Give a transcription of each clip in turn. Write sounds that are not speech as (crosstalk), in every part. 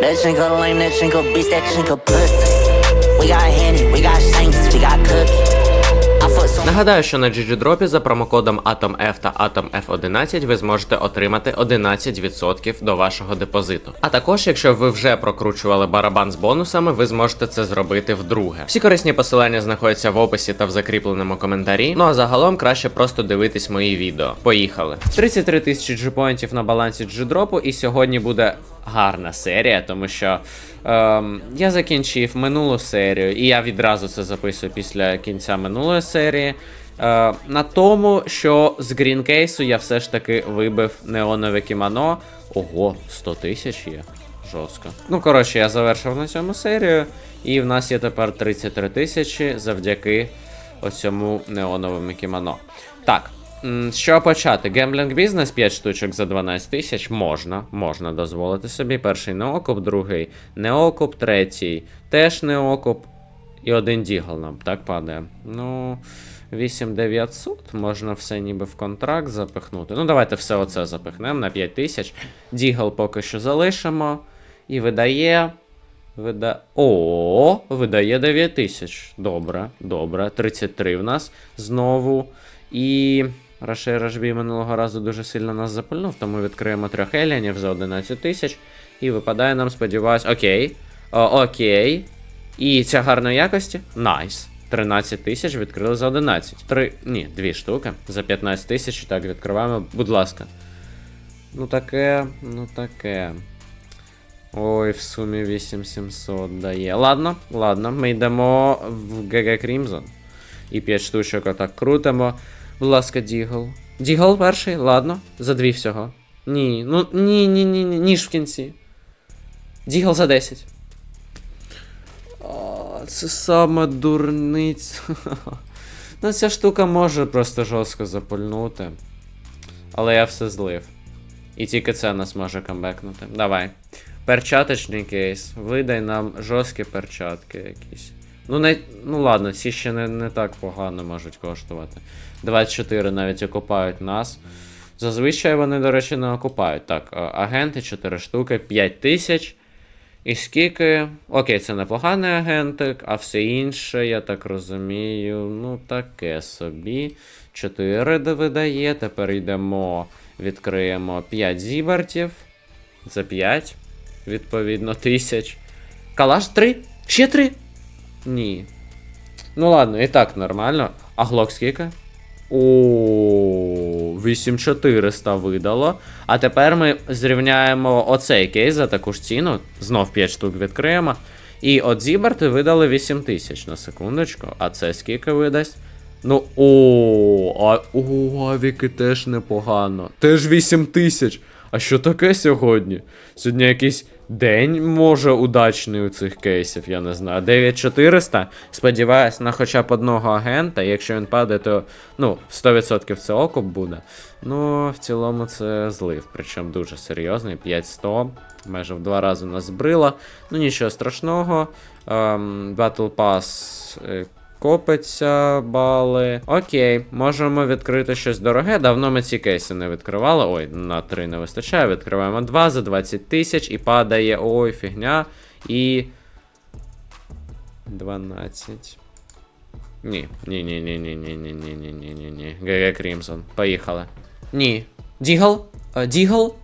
That chinko lame, that chinko bitch, that chinko pussy. We got Henny, we got Shanks, we got Cookie. Нагадаю, що на GGDrop за промокодом AtomF та AtomF11 ви зможете отримати 11% до вашого депозиту. А також, якщо ви вже прокручували барабан з бонусами, ви зможете це зробити вдруге. Всі корисні посилання знаходяться в описі та в закріпленому коментарі. Ну а загалом краще просто дивитись мої відео. Поїхали. 33 тисячі джипоінтів на балансі GGDrop, і сьогодні буде гарна серія, тому що ем, я закінчив минулу серію, і я відразу це записую після кінця минулої серії. Е, на тому, що з грінкейсу я все ж таки вибив неонове кімоно. Ого, 100 тисяч є. Жорстко. Ну, коротше, я завершив на цьому серію, і в нас є тепер 33 тисячі завдяки оцьому неоновому кімоно. Так. Чого почати? Гемблінг бізнес 5 штучок за 12 тисяч можна, можна дозволити собі. Перший неокуп, другий неокуп, третій теж неокуп. І один дігл нам так падає. Ну, 8900 можна все ніби в контракт запихнути. Ну, давайте все оце запихнемо на 5000. Дігл поки що залишимо. І видає. Вида... О, видає 9000. Добре, добре. 33 в нас знову. І Рашей Рашбі минулого разу дуже сильно нас запальнув, тому відкриємо трьох еліанів за 11 тисяч. І випадає нам, сподіваюсь, окей. О, окей. І ця гарної якості? Найс. 13 тисяч відкрили за 11. Три. Ні, дві штуки. За 15 тисяч. Так, відкриваємо. Будь ласка. Ну таке, ну таке. Ой, в сумі 8700 дає. Ладно, ладно, ми йдемо в GG Crimson. І 5 штучок отак крутимо. Будь ласка, Дігл. Дігл перший, ладно. За дві всього. Ні, ну ні, ні, ні, ні, ніж в кінці. Дігл за 10. О, це саме дурниць. (laughs) ну, ця штука може просто жорстко запульнути. Але я все злив. І тільки це нас може камбекнути. Давай. Перчаточний кейс. Видай нам жорсткі перчатки якісь. Ну, не, ну ладно, ці ще не, не так погано можуть коштувати. 24 навіть окупають нас. Зазвичай вони, до речі, не окупають. Так, агенти 4 штуки, 5 тисяч. І скільки. Окей, це непоганий агентик, а все інше, я так розумію, ну таке собі. 4 видає. Тепер йдемо, відкриємо 5 зібертів. За 5, відповідно, тисяч. Калаш 3? Ще 3? Ні. Ну ладно, і так нормально. А глок скільки? О, 8400 видало. А тепер ми зрівняємо оцей кейс за таку ж ціну. Знов 5 штук відкриємо. І от Зіберти видали 8000 на секундочку. А це скільки видасть? Ну, о, а о, авіки теж непогано. Теж 8000. А що таке сьогодні? Сьогодні якийсь день може удачний у цих кейсів, я не знаю. 9400. Сподіваюсь, на хоча б одного агента. Якщо він падає, то ну, 100% це окуп буде. Ну, в цілому це злив, причому дуже серйозний. 5100. Майже в два рази нас збрила. Ну нічого страшного. Ем, Battle Pass е, копиться бали. Окей, можемо відкрити щось дороге. Давно ми ці кейси не відкривали. Ой, на 3 не вистачає. Відкриваємо 2 за 20 тисяч і падає. Ой, фігня. І. 12. Ні, ні, ні, ні, ні, ні, ні, ні, ні, ні, ні, ні. ГГ Крімсон. Поїхали. Ні. Дігл? Е, Дігл?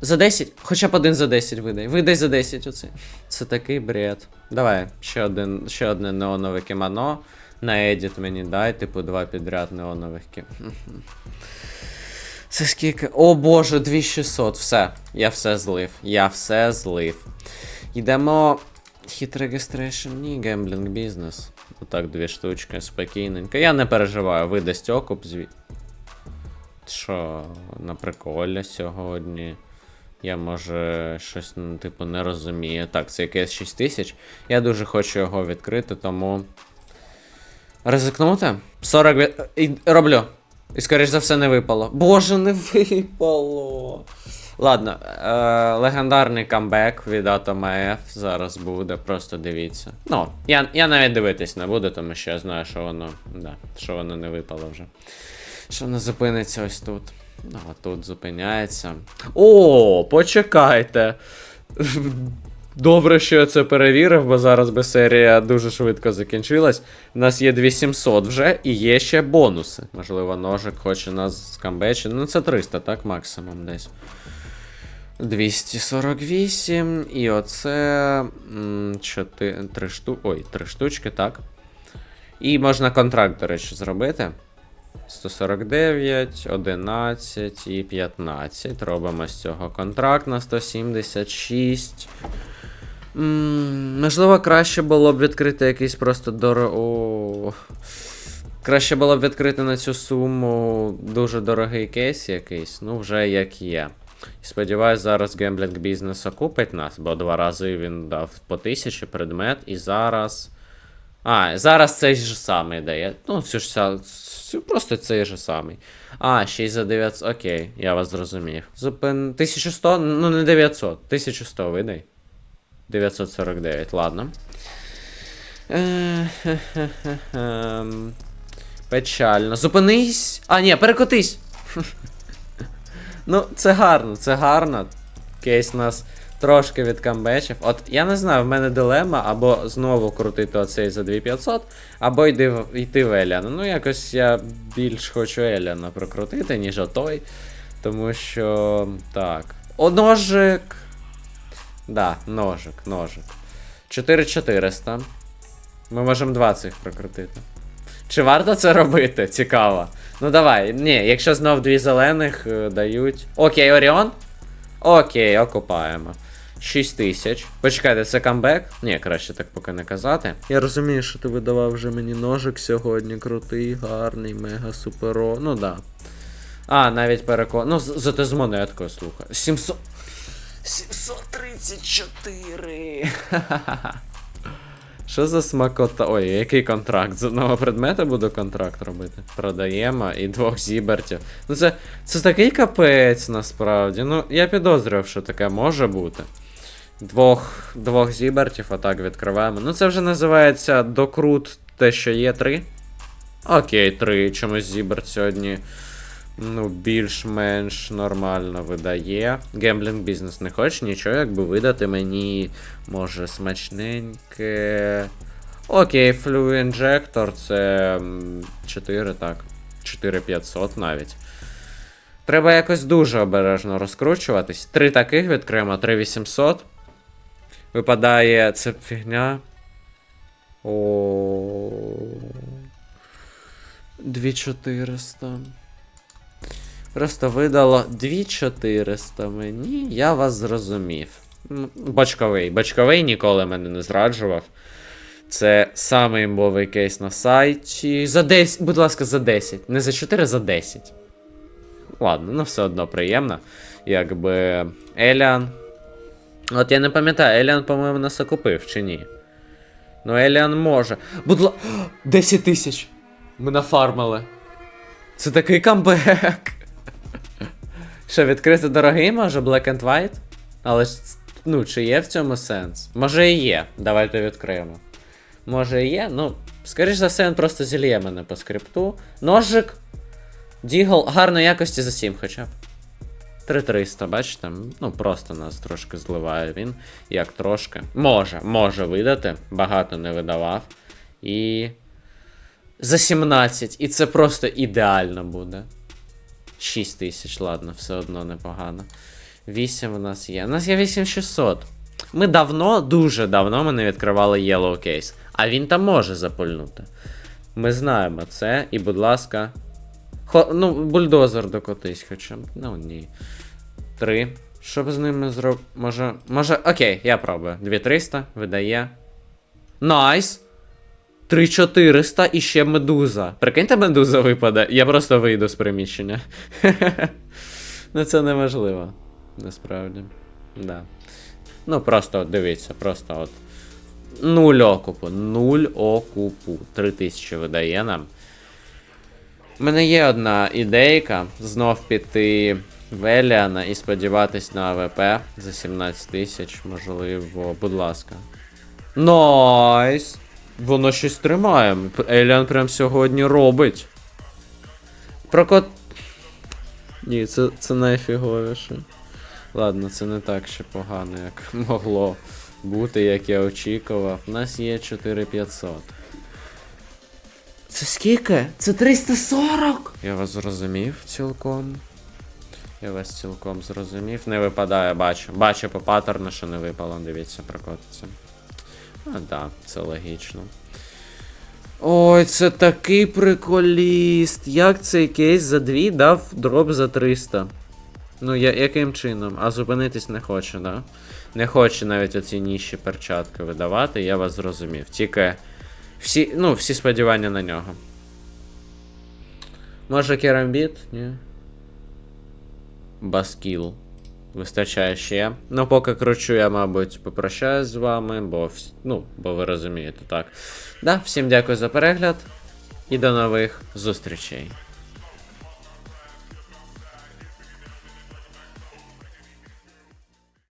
За 10? Хоча б один за 10 видай. Видай за 10 оце. Це такий бред. Давай, ще один, ще одне неонове кімоно. На едіт мені дай, типу, два підряд неонових кім. Це скільки? О боже, 2600. Все. Я все злив. Я все злив. Йдемо. Hit registration, ні, гемблінг бізнес. Отак, дві штучки, спокійненько. Я не переживаю, видасть окуп звід. Що, на приколі сьогодні. Я може щось, ну, типу, не розумію. Так, це якесь 6 тисяч. Я дуже хочу його відкрити, тому. Ризикнути? 40 від... І роблю. І скоріш за все не випало. Боже, не випало. Ладно, е- легендарний камбек від Atom зараз буде, просто дивіться. Ну, я, я навіть дивитись не буду, тому що я знаю, що воно. Да, що воно не випало вже. Що воно зупиниться ось тут. Ну, а тут зупиняється. О, почекайте. Добре, що я це перевірив, бо зараз би серія дуже швидко закінчилась. У нас є 2700 вже і є ще бонуси. Можливо, ножик хоче нас скамбечити. Ну, це 300, так, максимум десь. 248. І оце. 4, 3 шту... Ой, 3 штучки, так. І можна контракт, до речі, зробити. 149, 11 і 15. Робимо з цього контракт на 176. Можливо, краще було б відкрити якийсь просто доро... О. Краще було б відкрити на цю суму дуже дорогий кейс якийсь, ну вже як є. І сподіваюсь, зараз гемблінг бізнес окупить нас, бо два рази він дав по тисячі предмет, і зараз. А, зараз цей же самий дає. Ну, все ж просто цей же самий. А, ще й за 900. Окей, я вас зрозумів. Зупин. 1100, ну не 900, 1100 видай. 949, ладно. Е. Печально. Зупинись. А, ні, перекотись. ну, це гарно, це гарно. Кейс нас трошки відкамбечив. От я не знаю, в мене дилема, або знову крутити оцей за 2500, або йти, йти в Еляна. Ну, якось я більш хочу Еляна прокрутити, ніж отой. Тому що. Так. О, ножик. Да, ножик, ножик. 4400. Ми можемо два цих прокрутити. Чи варто це робити? Цікаво. Ну давай, ні, якщо знов дві зелених е, дають. Окей, Оріон? Окей, окупаємо. 6 тисяч. Почекайте, це камбек? Ні, краще так поки не казати. Я розумію, що ти видавав вже мені ножик сьогодні. Крутий, гарний, мега суперо. Ну да. А, навіть перекон. Ну, зате з монеткою, слухай. 700. 734. (laughs) Що за смакота? Ой, який контракт? З одного предмета буду контракт робити. Продаємо і двох зібертів. Ну це, це такий капець насправді. Ну, я підозрював, що таке може бути. Двох, двох зібертів, отак відкриваємо. Ну це вже називається докрут те, що є три. Окей, три. Чомусь зіберт сьогодні. Ну, більш-менш нормально видає. Гемблінг бізнес не хоче нічого, якби видати мені, може, смачненьке. Окей, флю інжектор це 4, так. 4500 навіть. Треба якось дуже обережно розкручуватись. Три таких відкриємо, 3800. Випадає це фігня. О. 2400. Просто видало 2400 мені, я вас зрозумів. Бочковий. Бочковий ніколи мене не зраджував. Це самий імбовий кейс на сайті. За 10, будь ласка, за 10. Не за 4, за 10. Ладно, ну все одно приємно. Якби. Еліан. От я не пам'ятаю, Еліан, по-моєму, нас окупив чи ні. Ну, Еліан може. Будь ласка. (gasps) 10 тисяч. Ми нафармили. Це такий камбек. Що, відкрити дорогий, може, Black and White? Але ж, ну, чи є в цьому сенс? Може і є. Давайте відкриємо. Може і є, ну, скоріш за все, він просто зільє мене по скрипту. Ножик. Дігл гарної якості за 7 хоча б. 3300, бачите? Ну, просто нас трошки зливає він. Як трошки. Може, може видати. Багато не видавав. І. За 17. І це просто ідеально буде. 6 тисяч, ладно, все одно непогано. 8 у нас є. У нас є 8600. Ми давно, дуже давно ми не відкривали Yellow Case. А він там може запульнути. Ми знаємо це, і, будь ласка. Хо... Ну, бульдозер докотись хоча. Ну ні. 3. Що б з ними зроб... Може. Може. Окей, я пробую. 2300 видає. Найс! 3400 і ще медуза. Прикиньте, медуза випаде. Я просто вийду з приміщення. (laughs) ну це неможливо. Насправді. Да. Ну, просто дивіться, просто от. Нуль окупу. Нуль окупу. 3000 видає нам. У мене є одна ідейка. Знов піти в Еліана і сподіватись на АВП за 17 тисяч, можливо, будь ласка. Найс! Воно щось тримає. Еліан прям сьогодні робить. Прокот. Ні, це, це найфіговіше. Ладно, це не так ще погано, як (laughs) могло бути, як я очікував. У нас є 4500. Це скільки? Це 340! Я вас зрозумів цілком. Я вас цілком зрозумів. Не випадає, бачу. Бачу по паттерну, що не випало, дивіться, прокотиться. А, да, це логічно. Ой, це такий приколіст. Як цей кейс за 2 дав дроп за 300? Ну, я, яким чином? А зупинитись не хоче, да? Не хоче навіть оці ніші перчатки видавати, я вас зрозумів. Тільки всі, ну, всі сподівання на нього. Може керамбіт? Ні. Баскіл. Вистачає ще. Ну, поки кручу, я, мабуть, попрощаюсь з вами, бо, ну, бо ви розумієте, так. Да, всім дякую за перегляд і до нових зустрічей.